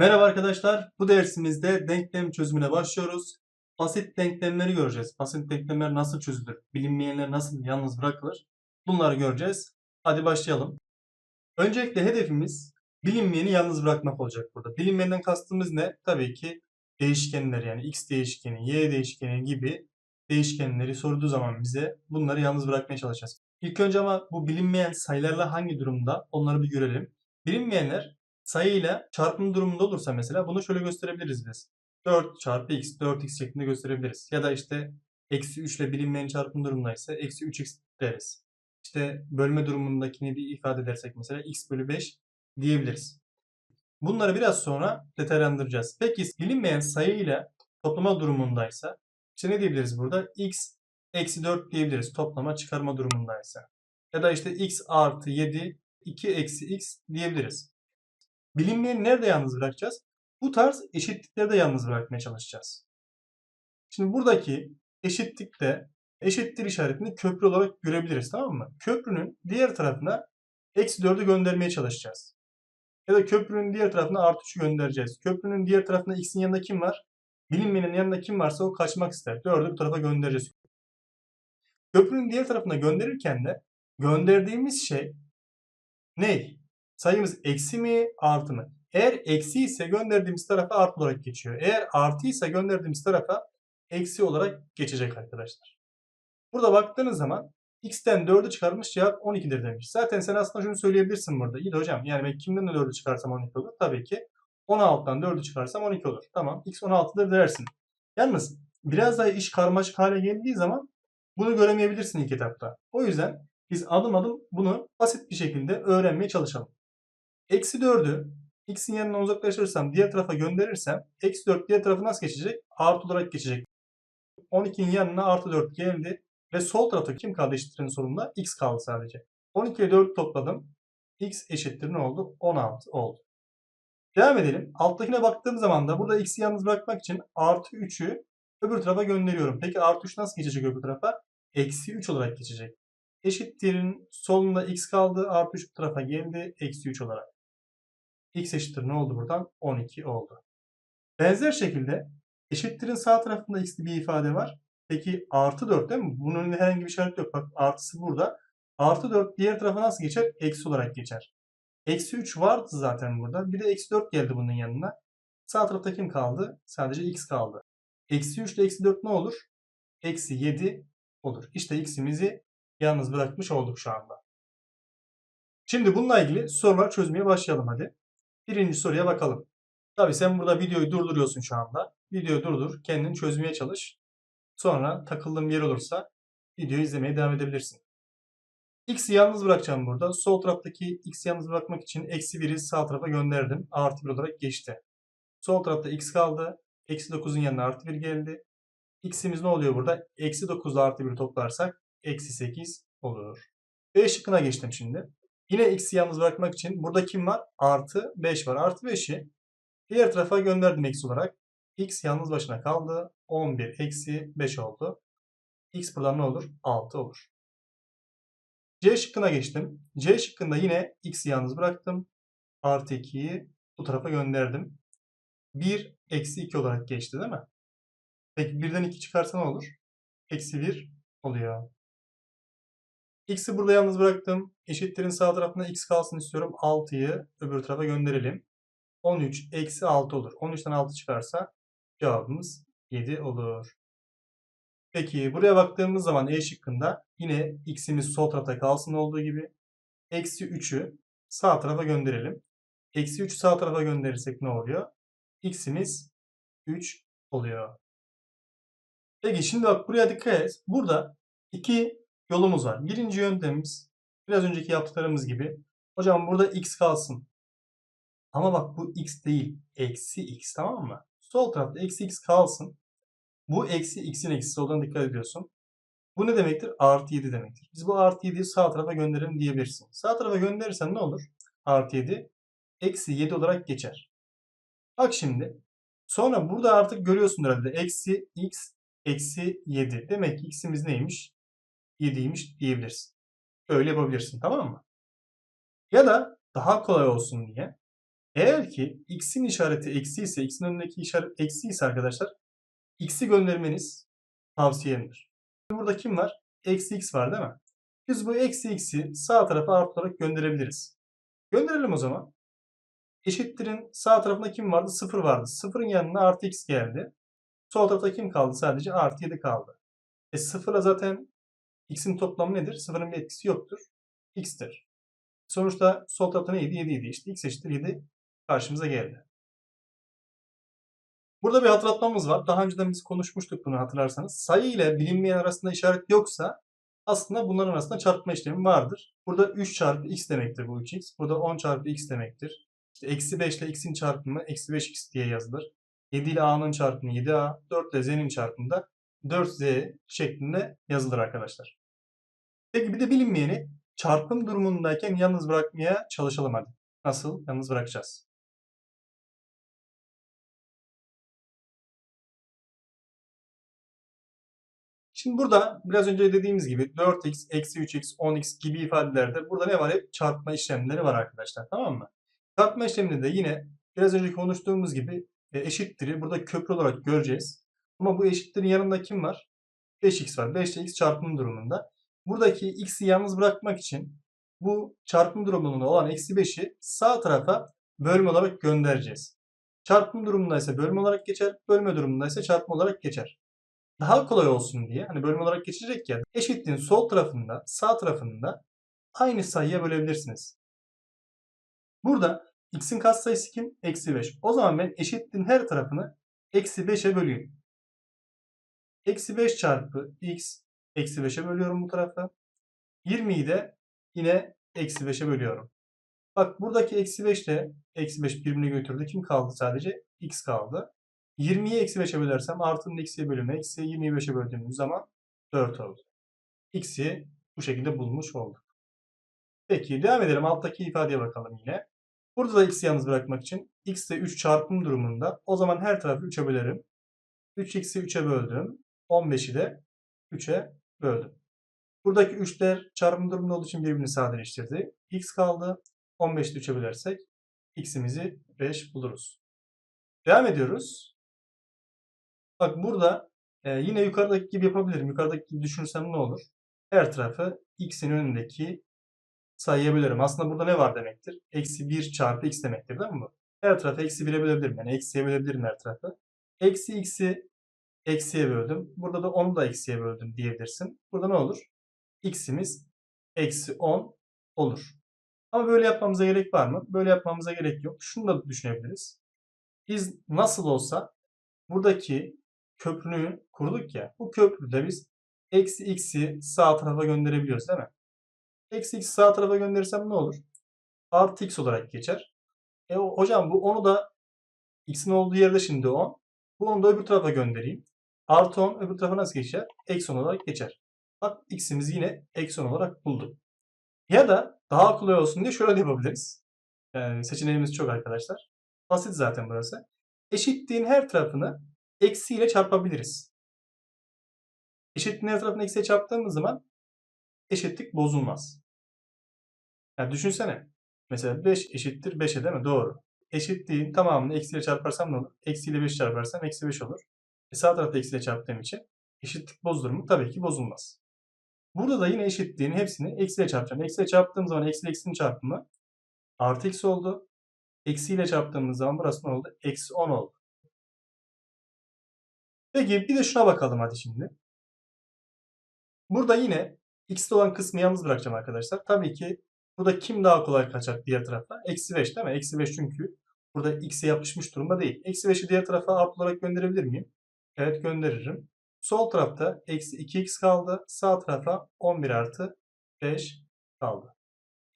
Merhaba arkadaşlar. Bu dersimizde denklem çözümüne başlıyoruz. Basit denklemleri göreceğiz. Basit denklemler nasıl çözülür? Bilinmeyenler nasıl yalnız bırakılır? Bunları göreceğiz. Hadi başlayalım. Öncelikle hedefimiz bilinmeyeni yalnız bırakmak olacak burada. Bilinmeyenden kastımız ne? Tabii ki değişkenler yani x değişkeni, y değişkeni gibi değişkenleri sorduğu zaman bize bunları yalnız bırakmaya çalışacağız. İlk önce ama bu bilinmeyen sayılarla hangi durumda onları bir görelim. Bilinmeyenler sayıyla çarpım durumunda olursa mesela bunu şöyle gösterebiliriz biz. 4 çarpı x, 4x şeklinde gösterebiliriz. Ya da işte eksi 3 ile bilinmeyen çarpım durumundaysa eksi 3x deriz. İşte bölme durumundakini bir ifade edersek mesela x bölü 5 diyebiliriz. Bunları biraz sonra detaylandıracağız. Peki bilinmeyen sayı ile toplama durumundaysa işte ne diyebiliriz burada? x eksi 4 diyebiliriz toplama çıkarma durumundaysa. Ya da işte x artı 7 2 eksi x diyebiliriz. Bilinmeyeni nerede yalnız bırakacağız? Bu tarz eşitliklerde yalnız bırakmaya çalışacağız. Şimdi buradaki eşitlikte eşittir işaretini köprü olarak görebiliriz tamam mı? Köprünün diğer tarafına eksi 4'ü göndermeye çalışacağız. Ya da köprünün diğer tarafına artı 3'ü göndereceğiz. Köprünün diğer tarafında x'in yanında kim var? Bilinmeyenin yanında kim varsa o kaçmak ister. 4'ü bu tarafa göndereceğiz. Köprünün diğer tarafına gönderirken de gönderdiğimiz şey ne? Sayımız eksi mi artı mı? Eğer eksi ise gönderdiğimiz tarafa artı olarak geçiyor. Eğer artı ise gönderdiğimiz tarafa eksi olarak geçecek arkadaşlar. Burada baktığınız zaman x'ten 4'ü çıkarmış cevap 12'dir demiş. Zaten sen aslında şunu söyleyebilirsin burada. İyi de hocam yani ben kimden de 4'ü çıkarsam 12 olur? Tabii ki 16'dan 4'ü çıkarsam 12 olur. Tamam x 16'dır dersin. Yalnız biraz daha iş karmaşık hale geldiği zaman bunu göremeyebilirsin ilk etapta. O yüzden biz adım adım bunu basit bir şekilde öğrenmeye çalışalım. Eksi 4'ü x'in yanından uzaklaştırırsam diğer tarafa gönderirsem eksi 4 diğer tarafa nasıl geçecek? Artı olarak geçecek. 12'nin yanına artı 4 geldi ve sol tarafta kim kaldı eşittirin sonunda? x kaldı sadece. 12 ile 4 topladım. x eşittir ne oldu? 16 oldu. Devam edelim. Alttakine baktığım zaman da burada x'i yalnız bırakmak için artı 3'ü öbür tarafa gönderiyorum. Peki artı 3 nasıl geçecek öbür tarafa? Eksi 3 olarak geçecek. Eşittirin solunda x kaldı. Artı 3 bu tarafa geldi. Eksi 3 olarak x eşittir ne oldu buradan? 12 oldu. Benzer şekilde eşittirin sağ tarafında x'li bir ifade var. Peki artı 4 değil mi? Bunun önünde herhangi bir işaret yok. Bak artısı burada. Artı 4 diğer tarafa nasıl geçer? Eksi olarak geçer. Eksi 3 vardı zaten burada. Bir de eksi 4 geldi bunun yanına. Sağ tarafta kim kaldı? Sadece x kaldı. Eksi 3 ile eksi 4 ne olur? Eksi 7 olur. İşte x'imizi yalnız bırakmış olduk şu anda. Şimdi bununla ilgili sorular çözmeye başlayalım hadi. Birinci soruya bakalım. Tabi sen burada videoyu durduruyorsun şu anda. Videoyu durdur, kendini çözmeye çalış. Sonra takıldığın yer olursa videoyu izlemeye devam edebilirsin. X'i yalnız bırakacağım burada. Sol taraftaki X'i yalnız bırakmak için eksi 1'i sağ tarafa gönderdim. Artı 1 olarak geçti. Sol tarafta X kaldı. Eksi 9'un yanına artı 1 geldi. X'imiz ne oluyor burada? Eksi 9 ile artı 1 toplarsak eksi 8 olur. B şıkkına geçtim şimdi. Yine x'i yalnız bırakmak için burada kim var? Artı 5 var. Artı 5'i diğer tarafa gönderdim eksi olarak. x yalnız başına kaldı. 11 eksi 5 oldu. x buradan ne olur? 6 olur. C şıkkına geçtim. C şıkkında yine x'i yalnız bıraktım. Artı 2'yi bu tarafa gönderdim. 1 eksi 2 olarak geçti değil mi? Peki 1'den 2 çıkarsa ne olur? Eksi 1 oluyor. X'i burada yalnız bıraktım. Eşitlerin sağ tarafında x kalsın istiyorum. 6'yı öbür tarafa gönderelim. 13 eksi 6 olur. 13'ten 6 çıkarsa cevabımız 7 olur. Peki buraya baktığımız zaman E şıkkında yine x'imiz sol tarafta kalsın olduğu gibi. Eksi 3'ü sağ tarafa gönderelim. Eksi 3'ü sağ tarafa gönderirsek ne oluyor? x'imiz 3 oluyor. Peki şimdi bak buraya dikkat et. Burada iki yolumuz var. Birinci yöntemimiz biraz önceki yaptıklarımız gibi. Hocam burada x kalsın. Ama bak bu x değil. Eksi x tamam mı? Sol tarafta eksi x kalsın. Bu eksi x'in eksisi olduğuna dikkat ediyorsun. Bu ne demektir? Artı 7 demektir. Biz bu artı 7'yi sağ tarafa gönderelim diyebilirsin. Sağ tarafa gönderirsen ne olur? Artı 7 eksi 7 olarak geçer. Bak şimdi. Sonra burada artık görüyorsun herhalde. Eksi x eksi 7. Demek ki x'imiz neymiş? 7'ymiş diyebilirsin. Öyle yapabilirsin tamam mı? Ya da daha kolay olsun diye Eğer ki x'in işareti eksi ise, x'in önündeki işaret eksi ise arkadaşlar x'i göndermeniz tavsiyemdir. Burada kim var? Eksi x var değil mi? Biz bu eksi x'i sağ tarafa artı olarak gönderebiliriz. Gönderelim o zaman. Eşittirin sağ tarafında kim vardı? 0 vardı. 0'ın yanına artı x geldi. Sol tarafta kim kaldı? Sadece artı 7 kaldı. E 0'la zaten x'in toplamı nedir? 0'ın bir etkisi yoktur. x'tir. Sonuçta sol tarafta neydi? 7 idi. İşte x eşittir 7 karşımıza geldi. Burada bir hatırlatmamız var. Daha önceden biz konuşmuştuk bunu hatırlarsanız. Sayı ile bilinmeyen arasında işaret yoksa aslında bunların arasında çarpma işlemi vardır. Burada 3 çarpı x demektir bu 3x. Burada 10 çarpı x demektir. İşte eksi 5 ile x'in çarpımı eksi 5x diye yazılır. 7 ile a'nın çarpımı 7a, 4 ile z'nin çarpımı da 4z şeklinde yazılır arkadaşlar. Peki bir de bilinmeyeni çarpım durumundayken yalnız bırakmaya çalışalım hadi. Nasıl yalnız bırakacağız? Şimdi burada biraz önce dediğimiz gibi 4x, eksi 3x, 10x gibi ifadelerde burada ne var? Hep çarpma işlemleri var arkadaşlar. Tamam mı? Çarpma işleminde de yine biraz önce konuştuğumuz gibi e, eşittir'i burada köprü olarak göreceğiz. Ama bu eşittirin yanında kim var? 5x var. 5 ile x çarpım durumunda. Buradaki x'i yalnız bırakmak için bu çarpım durumunda olan eksi 5'i sağ tarafa bölme olarak göndereceğiz. Çarpım durumunda ise bölme olarak geçer, bölme durumunda ise çarpma olarak geçer. Daha kolay olsun diye hani bölme olarak geçecek ya eşitliğin sol tarafında sağ tarafında aynı sayıya bölebilirsiniz. Burada x'in katsayısı kim? Eksi 5. O zaman ben eşitliğin her tarafını eksi 5'e böleyim. Eksi 5 çarpı x eksi 5'e bölüyorum bu tarafa. 20'yi de yine eksi 5'e bölüyorum. Bak buradaki eksi 5 ile eksi 5 birbirine götürdü. Kim kaldı sadece? x kaldı. 20'yi eksi 5'e bölersem artının eksiye bölümü eksiye 20'yi 5'e böldüğümüz zaman 4 oldu. x'i bu şekilde bulmuş olduk. Peki devam edelim. Alttaki ifadeye bakalım yine. Burada da x'i yalnız bırakmak için x ile 3 çarpım durumunda o zaman her tarafı 3'e bölerim. 3x'i 3'e böldüm. 15'i de 3'e böldüm. Buradaki 3'ler çarpım durumunda olduğu için birbirini sadeleştirdi. x kaldı. 15'i 3'e bölersek x'imizi 5 buluruz. Devam ediyoruz. Bak burada e, yine yukarıdaki gibi yapabilirim. Yukarıdaki gibi düşünürsem ne olur? Her tarafı x'in önündeki sayıya bölerim. Aslında burada ne var demektir? Eksi 1 çarpı x demektir değil mi bu? Her tarafı eksi 1'e bölebilirim. Yani eksiye bölebilirim her tarafı. Eksi x'i eksiye böldüm. Burada da 10'u da eksiye böldüm diyebilirsin. Burada ne olur? x'imiz eksi 10 olur. Ama böyle yapmamıza gerek var mı? Böyle yapmamıza gerek yok. Şunu da düşünebiliriz. Biz nasıl olsa buradaki köprünü kurduk ya. Bu köprüde biz eksi x'i sağ tarafa gönderebiliyoruz değil mi? Eksi x sağ tarafa gönderirsem ne olur? Artı x olarak geçer. E hocam bu 10'u da x'in olduğu yerde şimdi 10. Bu 10'u da öbür tarafa göndereyim. Artı 10 öbür tarafa nasıl geçer? Eksi 10 olarak geçer. Bak x'imizi yine eksi 10 olarak bulduk. Ya da daha kolay olsun diye şöyle yapabiliriz. Yani seçeneğimiz çok arkadaşlar. Basit zaten burası. Eşitliğin her tarafını eksi ile çarpabiliriz. Eşitliğin her tarafını eksiye çarptığımız zaman eşitlik bozulmaz. Yani düşünsene. Mesela 5 eşittir 5'e değil mi? Doğru. Eşitliğin tamamını eksiyle çarparsam ne olur? Eksi ile 5 çarparsam eksi 5 olur. E sağ tarafta eksiyle çarptığım için eşitlik bozulur mu? Tabii ki bozulmaz. Burada da yine eşitliğin hepsini eksiyle çarpacağım. Eksiyle çarptığım zaman eksi eksinin çarpımı artı eksi oldu. Eksiyle çarptığımız zaman burası ne oldu? Eksi 10 oldu. Peki bir de şuna bakalım hadi şimdi. Burada yine x'te olan kısmı yalnız bırakacağım arkadaşlar. Tabii ki burada kim daha kolay kaçar diğer tarafa? Eksi 5 değil mi? Eksi 5 çünkü burada x'e yapışmış durumda değil. Eksi 5'i diğer tarafa artı olarak gönderebilir miyim? Evet gönderirim. Sol tarafta eksi 2x kaldı. Sağ tarafa 11 artı 5 kaldı.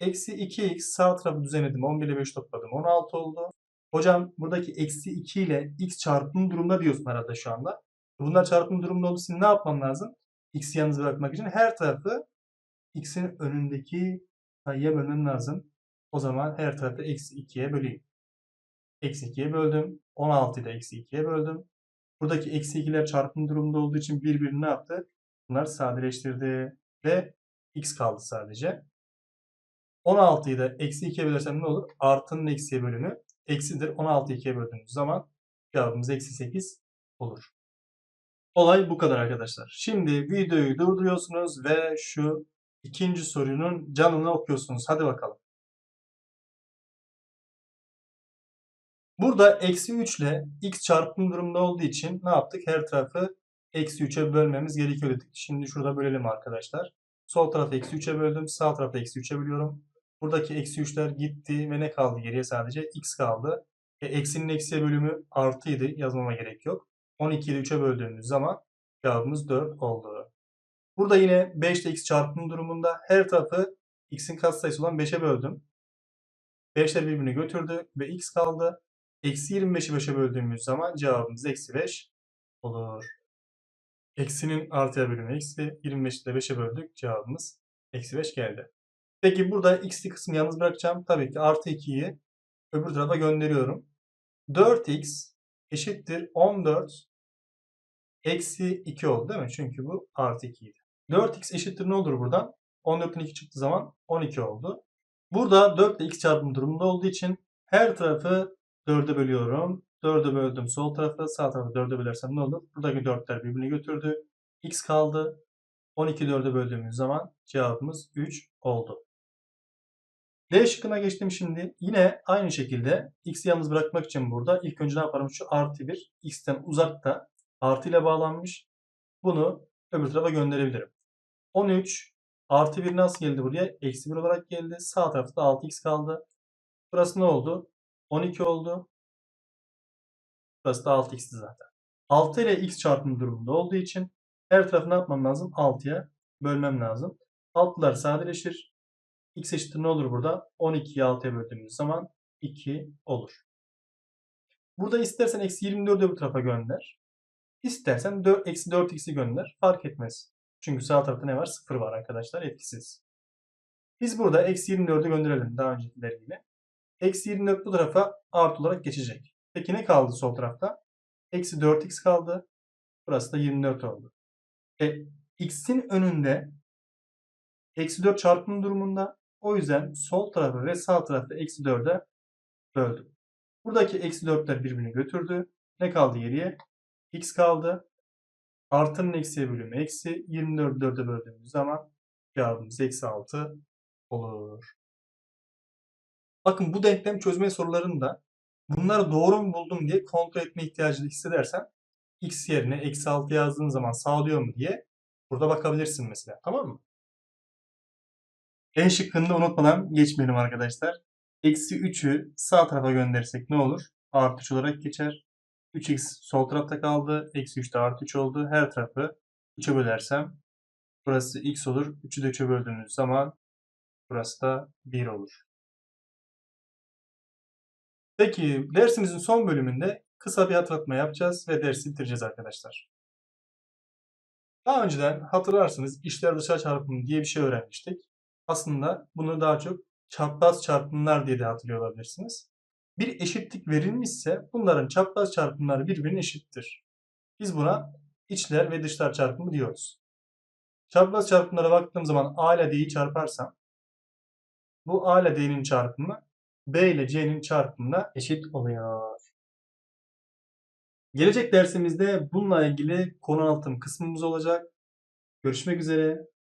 Eksi 2x sağ tarafı düzenledim. 11 ile 5 topladım. 16 oldu. Hocam buradaki eksi 2 ile x çarpım durumunda diyorsun arada şu anda. Bunlar çarpım durumunda olduğu için ne yapmam lazım? x'i yalnız bırakmak için her tarafı x'in önündeki sayıya bölmem lazım. O zaman her tarafı eksi 2'ye böleyim. Eksi 2'ye böldüm. 16'yı da eksi 2'ye böldüm. Buradaki eksi 2'ler çarpım durumunda olduğu için birbirini ne yaptı? Bunlar sadeleştirdi. Ve x kaldı sadece. 16'yı da eksi 2'ye bölersem ne olur? Artının eksiye bölümü eksidir. 16'yı 2'ye böldüğümüz zaman cevabımız eksi 8 olur. Olay bu kadar arkadaşlar. Şimdi videoyu durduruyorsunuz ve şu ikinci sorunun canını okuyorsunuz. Hadi bakalım. Burada eksi 3 ile x çarpım durumda olduğu için ne yaptık? Her tarafı eksi 3'e bölmemiz gerekiyor dedik. Şimdi şurada bölelim arkadaşlar. Sol tarafı eksi 3'e böldüm. Sağ tarafı eksi 3'e bölüyorum. Buradaki eksi 3'ler gitti ve ne kaldı geriye sadece? x kaldı. E, eksinin eksiye bölümü artıydı. Yazmama gerek yok. 12'yi de 3'e böldüğümüz zaman cevabımız 4 oldu. Burada yine 5 ile x çarpım durumunda her tarafı x'in katsayısı olan 5'e böldüm. 5'ler birbirini götürdü ve x kaldı. Eksi 25'i 5'e böldüğümüz zaman cevabımız eksi 5 olur. Eksinin artıya bölümü eksi 25'i de 5'e böldük. Cevabımız eksi 5 geldi. Peki burada x'li kısmı yalnız bırakacağım. Tabii ki artı 2'yi öbür tarafa gönderiyorum. 4x eşittir 14 eksi 2 oldu değil mi? Çünkü bu artı 2 idi. 4x eşittir ne olur buradan? 14'ten 2 çıktığı zaman 12 oldu. Burada 4 ile x çarpım durumunda olduğu için her tarafı 4'e bölüyorum. 4'e böldüm sol tarafı, sağ tarafı 4'e bölersem ne olur? Buradaki 4'ler birbirini götürdü. x kaldı. 12 4'e böldüğümüz zaman cevabımız 3 oldu. D şıkkına geçtim şimdi. Yine aynı şekilde x'i yalnız bırakmak için burada ilk önce ne yaparım? Şu artı 1 x'ten uzakta artı ile bağlanmış. Bunu öbür tarafa gönderebilirim. 13 artı 1 nasıl geldi buraya? Eksi 1 olarak geldi. Sağ tarafta 6x kaldı. Burası ne oldu? 12 oldu. Burası da 6x'ti zaten. 6 ile x çarpımı durumunda olduğu için her tarafı ne yapmam lazım? 6'ya bölmem lazım. 6'lar sadeleşir. x eşittir ne olur burada? 12'yi 6'ya böldüğümüz zaman 2 olur. Burada istersen eksi 24'ü bu tarafa gönder. İstersen 4, eksi 4x'i gönder. Fark etmez. Çünkü sağ tarafta ne var? 0 var arkadaşlar. Etkisiz. Biz burada eksi 24'ü gönderelim daha öncekiler gibi. Eksi 24 bu tarafa artı olarak geçecek. Peki ne kaldı sol tarafta? Eksi 4x kaldı. Burası da 24 oldu. E, x'in önünde eksi 4 çarpım durumunda. O yüzden sol tarafı ve sağ tarafı eksi 4'e böldüm. Buradaki eksi 4'ler birbirini götürdü. Ne kaldı geriye? x kaldı. Artının eksiye bölümü eksi. 24 4'e böldüğümüz zaman cevabımız eksi 6 olur. Bakın bu denklem çözme sorularında bunları doğru mu buldum diye kontrol etme ihtiyacı hissedersen x yerine eksi 6 yazdığın zaman sağlıyor mu diye burada bakabilirsin mesela. Tamam mı? En şıkkını da unutmadan geçmeyelim arkadaşlar. Eksi 3'ü sağ tarafa gönderirsek ne olur? Artı 3 olarak geçer. 3x sol tarafta kaldı. Eksi 3 de artı 3 oldu. Her tarafı 3'e bölersem burası x olur. 3'ü de 3'e böldüğümüz zaman burası da 1 olur. Peki dersimizin son bölümünde kısa bir hatırlatma yapacağız ve dersi bitireceğiz arkadaşlar. Daha önceden hatırlarsınız işler dışa çarpımı diye bir şey öğrenmiştik. Aslında bunu daha çok çapraz çarpımlar diye de hatırlıyor olabilirsiniz. Bir eşitlik verilmişse bunların çapraz çarpımları birbirine eşittir. Biz buna içler ve dışlar çarpımı diyoruz. Çapraz çarpımlara baktığım zaman A ile D'yi çarparsam bu A ile D'nin çarpımı B ile C'nin çarpımına eşit oluyor. Gelecek dersimizde bununla ilgili konu anlatım kısmımız olacak. Görüşmek üzere.